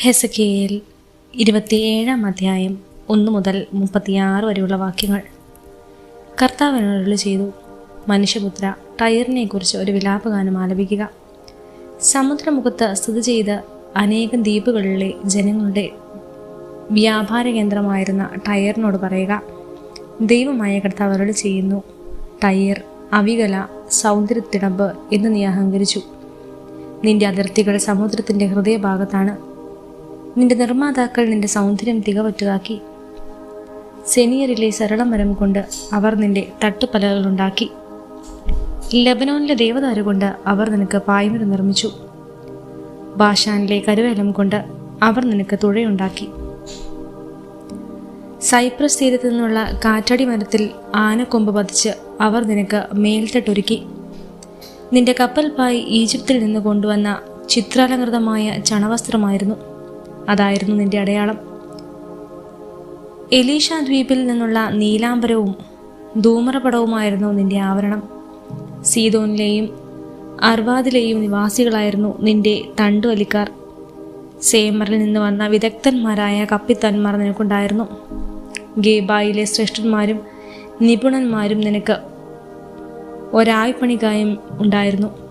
ഹെസക്കിയേൽ ഇരുപത്തിയേഴാം അധ്യായം ഒന്ന് മുതൽ മുപ്പത്തിയാറ് വരെയുള്ള വാക്യങ്ങൾ. കർത്താവിനോട് ചെയ്തു മനുഷ്യപുത്ര ടയറിനെക്കുറിച്ച് ഒരു വിലാപഗാനം ആലപിക്കുക. സമുദ്രമുഖത്ത് സ്ഥിതി ചെയ്ത അനേകം ദ്വീപുകളിലെ ജനങ്ങളുടെ വ്യാപാര കേന്ദ്രമായിരുന്ന ടയറിനോട് പറയുക ദൈവമായ കർത്താവരോട് ചെയ്യുന്നു ടയർ അവികല സൗന്ദര്യത്തിടമ്പ് എന്ന് നീ അഹങ്കരിച്ചു. നിന്റെ അതിർത്തികൾ സമുദ്രത്തിന്റെ ഹൃദയഭാഗത്താണ്. നിന്റെ നിർമ്മാതാക്കൾ നിന്റെ സൗന്ദര്യം തികവറ്റതാക്കി സെനിയറിലെ സരളമരം കൊണ്ട് അവർ നിന്റെ തട്ടുപലകളുണ്ടാക്കി. ലബനോനിലെ ദേവദാരു കൊണ്ട് അവർ നിനക്ക് പായ്മര നിർമ്മിച്ചു. ബാഷാനിലെ കരുവേലം കൊണ്ട് അവർ നിനക്ക് തുഴയുണ്ടാക്കി. സൈപ്രസ് തീരത്തു നിന്നുള്ള കാറ്റാടി മരത്തിൽ ആനക്കൊമ്പ് പതിച്ച് അവർ നിനക്ക് മേൽത്തട്ടൊരുക്കി. നിന്റെ കപ്പൽ പായ് ഈജിപ്തിൽ നിന്ന് കൊണ്ടുവന്ന ചിത്രാലങ്കൃതമായ ചണവസ്ത്രമായിരുന്നു. അതായിരുന്നു നിന്റെ അടയാളം. എലീഷ ദ്വീപിൽ നിന്നുള്ള നീലാംബരവും ധൂമറപടവുമായിരുന്നു നിന്റെ ആവരണം. സീതോനിലെയും അർവാദിലെയും നിവാസികളായിരുന്നു നിന്റെ തണ്ടുവലിക്കാർ. സേമറിൽ നിന്ന് വന്ന വിദഗ്ധന്മാരായ കപ്പിത്താന്മാർ നിനക്കുണ്ടായിരുന്നു. ഗേബായിലെ ശ്രേഷ്ഠന്മാരും നിപുണന്മാരും നിനക്ക് ഒരായ്പണികായും ഉണ്ടായിരുന്നു.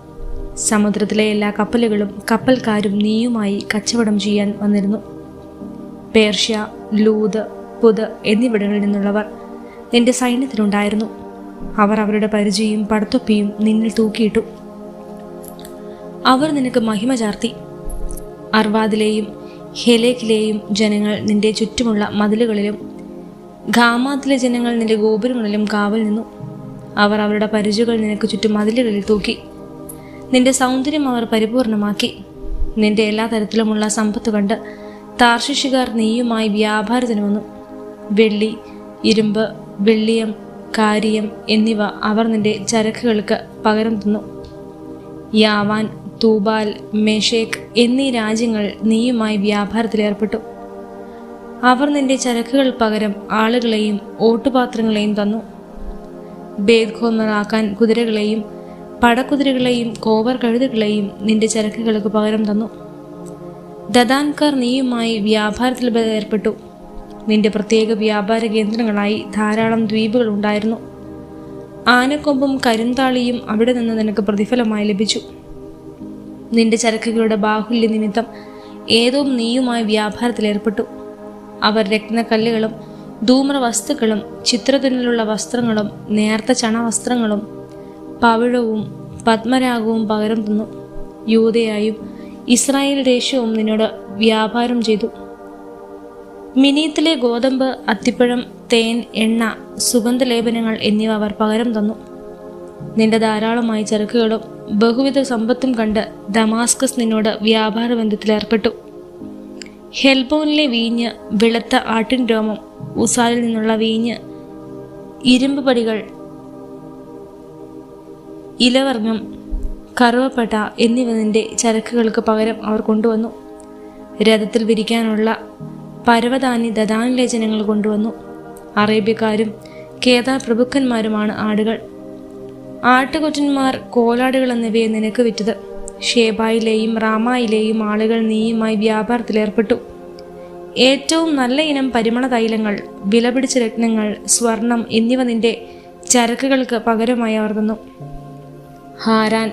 സമുദ്രത്തിലെ എല്ലാ കപ്പലുകളും കപ്പൽക്കാരും നീയുമായി കച്ചവടം ചെയ്യാൻ വന്നിരുന്നു. പേർഷ്യ ലൂത് പുത് എന്നിവിടങ്ങളിൽ നിന്നുള്ളവർ നിന്റെ സൈന്യത്തിലുണ്ടായിരുന്നു. അവർ അവരുടെ പരിചയം പടത്തൊപ്പിയും നിന്നിൽ തൂക്കിയിട്ടു. അവർ നിനക്ക് മഹിമ ചാർത്തി. അർവാദിലെയും ഹെലേക്കിലെയും ജനങ്ങൾ നിന്റെ ചുറ്റുമുള്ള മതിലുകളിലും ഖാമാത്തിലെ ജനങ്ങൾ നിന്റെ ഗോപുരങ്ങളിലും കാവൽ നിന്നു. അവർ അവരുടെ പരിചകൾ നിനക്ക് ചുറ്റും മതിലുകളിൽ തൂക്കി. നിന്റെ സൗന്ദര്യം അവർ പരിപൂർണമാക്കി. നിന്റെ എല്ലാ തരത്തിലുമുള്ള സമ്പത്ത് കണ്ട് താർഷിഷികാർ നീയുമായി വ്യാപാരത്തിന് വന്നു. വെള്ളി ഇരുമ്പ് വെള്ളിയം കാരിയം എന്നിവ അവർ നിന്റെ ചരക്കുകൾക്ക് പകരം തന്നു. യാവാൻ തൂബാൽ മെഷേക്ക് എന്നീ രാജ്യങ്ങൾ നീയുമായി വ്യാപാരത്തിലേർപ്പെട്ടു അവർ നിന്റെ ചരക്കുകൾ പകരം ആളുകളെയും ഓട്ടുപാത്രങ്ങളെയും തന്നു. ഭേദ്ഖോമറാക്കാൻ കുതിരകളെയും പടക്കുതിരകളെയും കോവർ കഴുതുകളെയും നിന്റെ ചരക്കുകൾക്ക് പകരം തന്നു. ദദാൻകാർ നീയുമായി വ്യാപാരത്തിൽ ഏർപ്പെട്ടു. നിന്റെ പ്രത്യേക വ്യാപാര കേന്ദ്രങ്ങളായി ധാരാളം ദ്വീപുകൾ ഉണ്ടായിരുന്നു. ആനക്കൊമ്പും കരിന്താളിയും അവിടെ നിന്ന് നിനക്ക് പ്രതിഫലമായി ലഭിച്ചു. നിന്റെ ചരക്കുകളുടെ ബാഹുല്യ നിമിത്തം ഏതോ നീയുമായി വ്യാപാരത്തിൽ ഏർപ്പെട്ടു. അവർ രത്നക്കല്ലുകളും ധൂമ്ര വസ്തുക്കളും ചിത്രത്തിനുള്ള വസ്ത്രങ്ങളും നേർത്ത ചണവസ്ത്രങ്ങളും പവിഴവും പത്മരാഗവും പകരം തന്നു. യൂതയായും ഇസ്രായേൽ ദേശവും നിന്നോട് വ്യാപാരം ചെയ്തു. മിനിയത്തിലെ ഗോതമ്പ് അത്തിപ്പഴം തേൻ എണ്ണ സുഗന്ധലേപനങ്ങൾ എന്നിവ അവർ പകരം തന്നു. നിന്റെ ധാരാളമായി ചരക്കുകളും ബഹുവിധ സമ്പത്തും കണ്ട് ദമാസ്കസ് നിന്നോട് വ്യാപാര ബന്ധത്തിൽ ഏർപ്പെട്ടു. ഹെൽബോണിലെ വീഞ്ഞ് വെളുത്ത ആട്ടിൻ രോമം ഉസാലിൽ നിന്നുള്ള വീഞ്ഞ് ഇരുമ്പ് പടികൾ ഇലവർഗം കറുവപ്പട്ട എന്നിവതിന്റെ ചരക്കുകൾക്ക് പകരം അവർ കൊണ്ടുവന്നു. രഥത്തിൽ വിരിക്കാനുള്ള പരവതാനി ദദാനിലെ ജനങ്ങൾ കൊണ്ടുവന്നു. അറേബ്യക്കാരും കേദാർ പ്രഭുക്കന്മാരുമാണ് ആടുകൾ. ആട്ടുകൊറ്റന്മാർ കോലാടുകൾ എന്നിവയെ നിനക്ക് വിറ്റത്. ഷേബായിലെയും റാമായിലെയും ആളുകൾ നീയുമായി വ്യാപാരത്തിലേർപ്പെട്ടു ഏറ്റവും നല്ല ഇനം പരിമള തൈലങ്ങൾ വിലപിടിച്ച രത്നങ്ങൾ സ്വർണം എന്നിവ നിന്റെ ചരക്കുകൾക്ക് പകരമായി അവർ തന്നു. ഹാരാൻ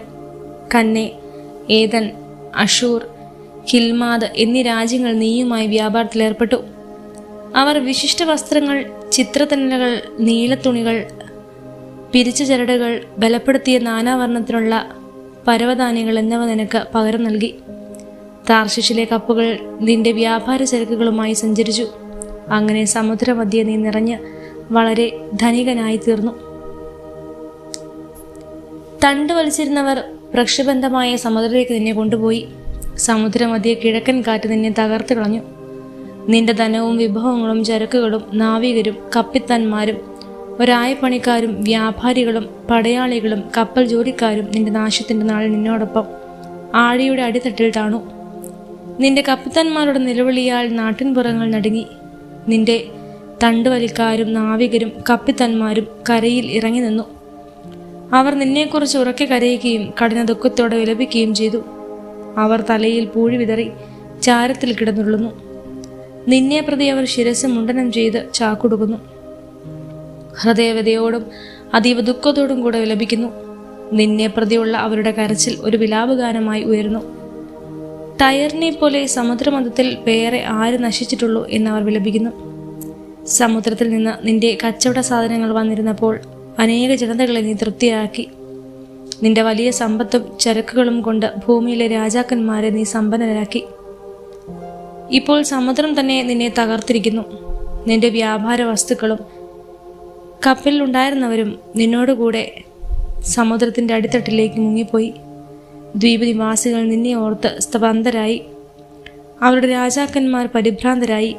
കന്നെ ഏതൻ അഷൂർ കിൽമാദ് എന്നീ രാജ്യങ്ങൾ നീയുമായി വ്യാപാരത്തിലേർപ്പെട്ടു അവർ വിശിഷ്ട വസ്ത്രങ്ങൾ ചിത്രത്തന്നലുകൾ നീലത്തുണികൾ പിരിച്ച ചരടുകൾ ബലപ്പെടുത്തിയ നാനാവർണത്തിലുള്ള പരവധാന്യങ്ങൾ എന്നിവ നിനക്ക് പകരം നൽകി. താർശിഷിലെ കപ്പുകൾ നിന്റെ വ്യാപാര ചരക്കുകളുമായി സഞ്ചരിച്ചു. അങ്ങനെ സമുദ്രമധ്യ നീ നിറഞ്ഞ് വളരെ ധനികനായി തീർന്നു തണ്ട് വലിച്ചിരുന്നവർ പ്രക്ഷുബന്ധമായ സമുദ്രത്തിലേക്ക് നിന്നെ കൊണ്ടുപോയി. സമുദ്രമധ്യേ കിഴക്കൻ കാറ്റ് നിന്നെ തകർത്തു കളഞ്ഞു. നിന്റെ ധനവും വിഭവങ്ങളും ചരക്കുകളും നാവികരും കപ്പിത്താന്മാരും ഒരായപ്പണിക്കാരും വ്യാപാരികളും പടയാളികളും കപ്പൽ ജോലിക്കാരും നിന്റെ നാശത്തിന്റെ നാളിൽ നിന്നോടൊപ്പം ആഴിയുടെ അടിത്തട്ടിൽ താണു. നിന്റെ കപ്പിത്തന്മാരുടെ നിലവിളിയാൽ നാട്ടിൻപുറങ്ങൾ നടുങ്ങി. നിന്റെ തണ്ടുവലിക്കാരും നാവികരും കപ്പിത്തന്മാരും കരയിൽ ഇറങ്ങി നിന്നു. അവർ നിന്നെക്കുറിച്ച് ഉറക്കെ കരയുകയും കഠിന ദുഃഖത്തോടെ വിലപിക്കുകയും ചെയ്തു. അവർ തലയിൽ പൂഴി വിതറി ചാരത്തിൽ കിടന്നുള്ളുന്നു നിന്നെ പ്രതി അവർ ശിരസ് മുണ്ടനം ചെയ്ത് ചാക്കുടുക്കുന്നു. ഹൃദയവതയോടും അതീവ ദുഃഖത്തോടും കൂടെ വിലപിക്കുന്നു. നിന്നെ പ്രതിയുള്ള അവരുടെ കരച്ചിൽ ഒരു വിലാപഗാനമായി ഉയരുന്നു. ടയറിനെ പോലെ സമുദ്രമതത്തിൽ വേറെ ആര് നശിച്ചിട്ടുള്ളൂ എന്നവർ വിലപിക്കുന്നു. സമുദ്രത്തിൽ നിന്ന് നിന്റെ കച്ചവട സാധനങ്ങൾ വന്നിരുന്നപ്പോൾ അനേക ജനതകളെ നീ തൃപ്തിയാക്കി. നിന്റെ വലിയ സമ്പത്തും ചരക്കുകളും കൊണ്ട് ഭൂമിയിലെ രാജാക്കന്മാരെ നീ സമ്പന്നരാക്കി. ഇപ്പോൾ സമുദ്രം തന്നെ നിന്നെ തകർത്തിരിക്കുന്നു. നിന്റെ വ്യാപാര വസ്തുക്കളും കപ്പലിലുണ്ടായിരുന്നവരും നിന്നോടുകൂടെ സമുദ്രത്തിന്റെ അടിത്തട്ടിലേക്ക് മുങ്ങിപ്പോയി. ദ്വീപ് നിവാസികൾ നിന്നെ ഓർത്ത് സ്തബന്ധരായി അവരുടെ രാജാക്കന്മാർ പരിഭ്രാന്തരായി.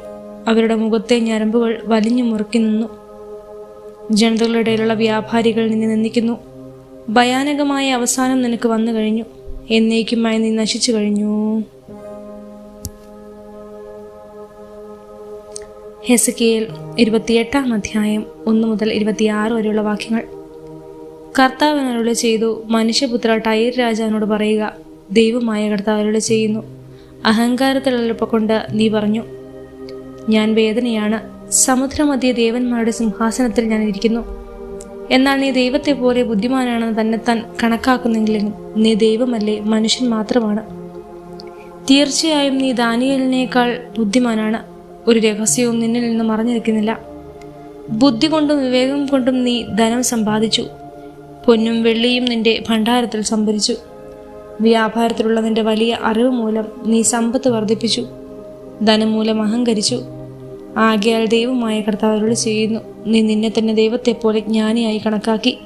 അവരുടെ മുഖത്തെ ഞരമ്പുകൾ വലിഞ്ഞു മുറുക്കി നിന്നു. ജനതകളുടെ ഇടയിലുള്ള വ്യാപാരികൾ നിന്നെ നിന്ദിക്കുന്നു. ഭയാനകമായ അവസാനം നിനക്ക് വന്നു കഴിഞ്ഞു. എന്നേക്കുമായി നീ നശിച്ചു കഴിഞ്ഞു. ഹെസക്കിയേൽ ഇരുപത്തിയെട്ടാം അധ്യായം ഒന്ന് മുതൽ ഇരുപത്തിയാറ് വരെയുള്ള വാക്യങ്ങൾ. കർത്താവിനോട് ചെയ്തു മനുഷ്യപുത്ര ടൈർ രാജാവിനോട് പറയുക ദൈവമായ കർത്താവിനോട് ചെയ്യുന്നു. അഹങ്കാരത്തിലുള്ളപ്പോൾ നീ പറഞ്ഞു ഞാൻ വേദനയാണ്. സമുദ്രമധ്യ ദേവന്മാരുടെ സിംഹാസനത്തിൽ ഞാൻ ഇരിക്കുന്നു. എന്നാൽ നീ ദൈവത്തെ പോലെ ബുദ്ധിമാനാണെന്ന് തന്നെ താൻ കണക്കാക്കുന്നെങ്കിലും നീ ദൈവമല്ലേ മനുഷ്യൻ മാത്രമാണ്. തീർച്ചയായും നീ ദാനിയലിനേക്കാൾ ബുദ്ധിമാനാണ്. ഒരു രഹസ്യവും നിന്നിൽ നിന്ന് മറഞ്ഞിരിക്കുന്നില്ല ബുദ്ധി കൊണ്ടും വിവേകം കൊണ്ടും നീ ധനം സമ്പാദിച്ചു. പൊന്നും വെള്ളിയും നിന്റെ ഭണ്ഡാരത്തിൽ സംഭരിച്ചു. വ്യാപാരത്തിലുള്ള നിന്റെ വലിയ അറിവ് മൂലം നീ സമ്പത്ത് വർദ്ധിപ്പിച്ചു. ധനം മൂലം അഹങ്കരിച്ചു. ആകയാൽ ദൈവമായ കർത്താവരോട് ചെയ്യുന്നു. നീ നിന്നെ തന്നെ ദൈവത്തെ ദൈവത്തെപ്പോലെ ജ്ഞാനിയായി കണക്കാക്കി.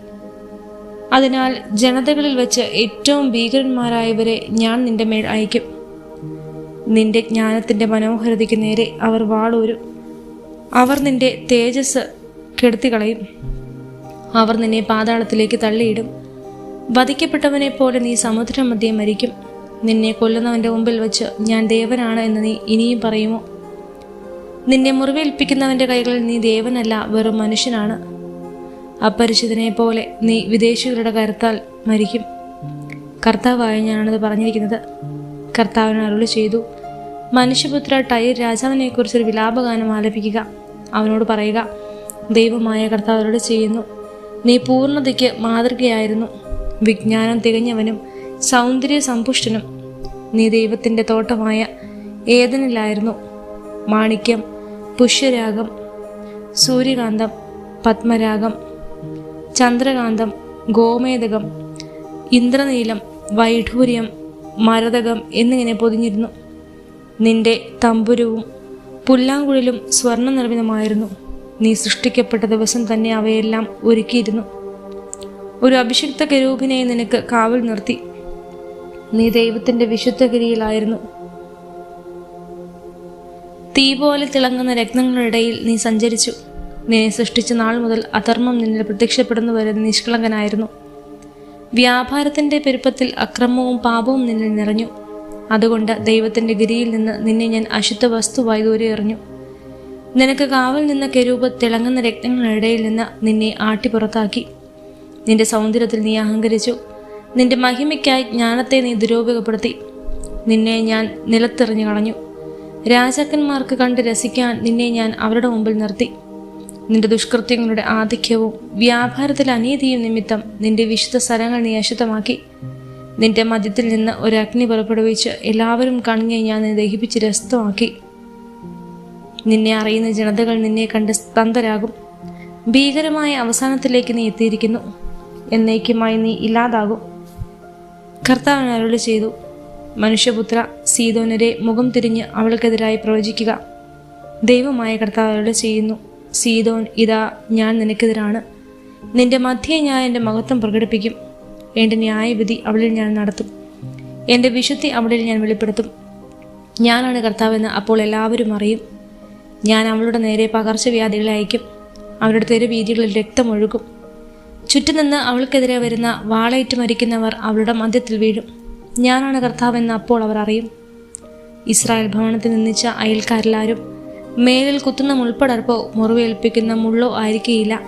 അതിനാൽ ജനതകളിൽ വെച്ച് ഏറ്റവും ഭീകരന്മാരായവരെ ഞാൻ നിന്റെ മേൽ അയക്കും. നിന്റെ ജ്ഞാനത്തിന്റെ മനോഹരതയ്ക്ക് നേരെ അവർ വാളൂരും. അവർ നിന്റെ തേജസ് കെടുത്തികളയും അവർ നിന്നെ പാതാളത്തിലേക്ക് തള്ളിയിടും. വധിക്കപ്പെട്ടവനെ പോലെ നീ സമുദ്രമധ്യേ മരിക്കും. നിന്നെ കൊല്ലുന്നവന്റെ മുമ്പിൽ വെച്ച് ഞാൻ ദേവനാണ് എന്ന് നീ ഇനിയും പറയുമോ? നിന്നെ മുറിവേൽപ്പിക്കുന്നവന്റെ കൈകളിൽ നീ ദേവനല്ല വെറും മനുഷ്യനാണ്. അപരിചിതനെ പോലെ നീ വിദേശികളുടെ കരുത്താൽ മരിക്കും. കർത്താവായ ഞാനത് പറഞ്ഞിരിക്കുന്നത്. കർത്താവിന് അരുളി ചെയ്തു. മനുഷ്യപുത്ര ടൈർ രാജാവിനെക്കുറിച്ചൊരു വിലാപഗാനം ആലപിക്കുക. അവനോട് പറയുക ദൈവമായ കർത്താവരോട് ചെയ്യുന്നു. നീ പൂർണതയ്ക്ക് മാതൃകയായിരുന്നു. വിജ്ഞാനം തികഞ്ഞവനും സൗന്ദര്യ സമ്പുഷ്ടനും. നീ ദൈവത്തിന്റെ തോട്ടമായ ഏതനിലായിരുന്നു മാണിക്യം പുഷ്യരാഗം സൂര്യകാന്തം പത്മരാഗം ചന്ദ്രകാന്തം ഗോമേതകം ഇന്ദ്രനീലം വൈഢൂര്യം മരതകം എന്നിങ്ങനെ പൊതിഞ്ഞിരുന്നു. നിന്റെ തമ്പുരവും പുല്ലാങ്കുഴലും സ്വർണ നിർമ്മിതമായിരുന്നു നീ സൃഷ്ടിക്കപ്പെട്ട ദിവസം തന്നെ അവയെല്ലാം ഒരുക്കിയിരുന്നു. ഒരു അഭിഷിക്ത കരൂപിനെ നിനക്ക് കാവൽ നിർത്തി. നീ ദൈവത്തിന്റെ വിശുദ്ധഗിരിയിലായിരുന്നു. തീ പോലെ തിളങ്ങുന്ന രത്നങ്ങളിടയിൽ നീ സഞ്ചരിച്ചു. നിന്നെ സൃഷ്ടിച്ച നാൾ മുതൽ അധർമ്മം നിന്നിൽ പ്രത്യക്ഷപ്പെടുന്നു വരെ നിഷ്കളങ്കനായിരുന്നു. വ്യാപാരത്തിന്റെ പെരുപ്പത്തിൽ അക്രമവും പാപവും നിന്നിൽ നിറഞ്ഞു. അതുകൊണ്ട് ദൈവത്തിന്റെ ഗിരിയിൽ നിന്ന് നിന്നെ ഞാൻ അശുദ്ധ വസ്തുവായി ദൂരെ എറിഞ്ഞു നിനക്ക് കാവൽ നിന്ന കെരൂപ തിളങ്ങുന്ന രക്തങ്ങളിടയിൽ നിന്ന് നിന്നെ ആട്ടി പുറത്താക്കി. നിന്റെ സൗന്ദര്യത്തിൽ നീ അഹങ്കരിച്ചു. നിന്റെ മഹിമയ്ക്കായി ജ്ഞാനത്തെ നീ ദുരുപയോഗപ്പെടുത്തി. നിന്നെ ഞാൻ നിലത്തെറിഞ്ഞു കളഞ്ഞു രാജാക്കന്മാർക്ക് കണ്ട് രസിക്കാൻ നിന്നെ ഞാൻ അവരുടെ മുമ്പിൽ നിർത്തി. നിന്റെ ദുഷ്കൃത്യങ്ങളുടെ ആധിക്യവും വ്യാപാരത്തിൽ അനീതിയും നിമിത്തം നിന്റെ വിശുദ്ധ സ്ഥലങ്ങൾ നീ അശുദ്ധമാക്കി. നിന്റെ മദ്യത്തിൽ നിന്ന് ഒരു അഗ്നി പുറപ്പെടുവിച്ച് എല്ലാവരും കണിഞ്ഞ് ഞാൻ നിന്നെ ദഹിപ്പിച്ച് രസ്തമാക്കി. നിന്നെ അറിയുന്ന ജനതകൾ നിന്നെ കണ്ട് സ്തന്തരാകും ഭീകരമായ അവസാനത്തിലേക്ക് നീ എത്തിയിരിക്കുന്നു. എന്നേക്കുമായി നീ ഇല്ലാതാകും. കർത്താവിന് അരുളി ചെയ്തു മനുഷ്യപുത്ര സീതോനരെ മുഖം തിരിഞ്ഞ് അവൾക്കെതിരായി പ്രവചിക്കുക. ദൈവമായ കർത്താവോട് ചെയ്യുന്നു സീതോൻ ഇതാ ഞാൻ നിനക്കെതിരാണ്. നിന്റെ മധ്യേ ഞാൻ എന്റെ മഹത്വം പ്രകടിപ്പിക്കും. എന്റെ ന്യായവിധി അവളിൽ ഞാൻ നടത്തും. എന്റെ വിശുദ്ധി അവളിൽ ഞാൻ വെളിപ്പെടുത്തും. ഞാനാണ് കർത്താവെന്ന് അപ്പോൾ എല്ലാവരും അറിയും. ഞാൻ അവളുടെ നേരെ പകർച്ചവ്യാധികളെ അയക്കും. അവരുടെ തെരുവീതികളിൽ രക്തമൊഴുകും ചുറ്റുനിന്ന് അവൾക്കെതിരെ വരുന്ന വാളയിട്ട് മരിക്കുന്നവർ അവളുടെ മധ്യത്തിൽ വീഴും. ഞാനാണ് കർത്താവെന്ന് അപ്പോൾ അവർ അറിയും. ഇസ്രായേൽ ഭവനത്തിൽ നിന്നിച്ച അയൽക്കാരെല്ലാവരും മേലിൽ കുത്തുന്ന മുൾപ്പടർപ്പോ മുറിവേൽപ്പിക്കുന്ന മുള്ളോ ആയിരിക്കുകയില്ല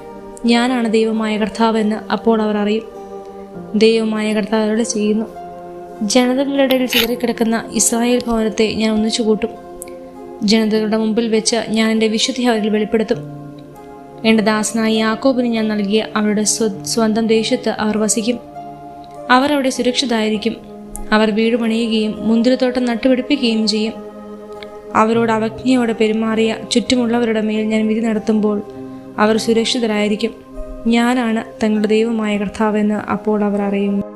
ഞാനാണ് ദൈവമായ കർത്താവെന്ന് അപ്പോൾ അവർ അറിയും. ദൈവമായ കർത്താവരോട് ചെയ്യുന്നു. ജനതകളുടെ ഇടയിൽ ചിതറിക്കിടക്കുന്ന ഇസ്രായേൽ ഭവനത്തെ ഞാൻ ഒന്നിച്ചു കൂട്ടും ജനതകളുടെ മുമ്പിൽ വെച്ച് ഞാൻ എന്റെ വിശുദ്ധി അവരിൽ വെളിപ്പെടുത്തും. എന്റെ ദാസനായ യാക്കോബിന് ഞാൻ നൽകിയ അവരുടെ സ്വ- സ്വന്തം ദേശത്ത് അവർ വസിക്കും. അവർ അവിടെ സുരക്ഷിതായിരിക്കും. അവർ വീട് പണിയുകയും മുന്തിരിത്തോട്ടം നട്ടുപിടിപ്പിക്കുകയും ചെയ്യും. അവരോട് അവജ്ഞയോടെ പെരുമാറിയ ചുറ്റുമുള്ളവരുടെ മേൽ ഞാൻ വിധി നടത്തുമ്പോൾ അവർ സുരക്ഷിതരായിരിക്കും. ഞാനാണ് തങ്ങളുടെ ദൈവമായ കർത്താവെന്ന് അപ്പോൾ അവർ അറിയും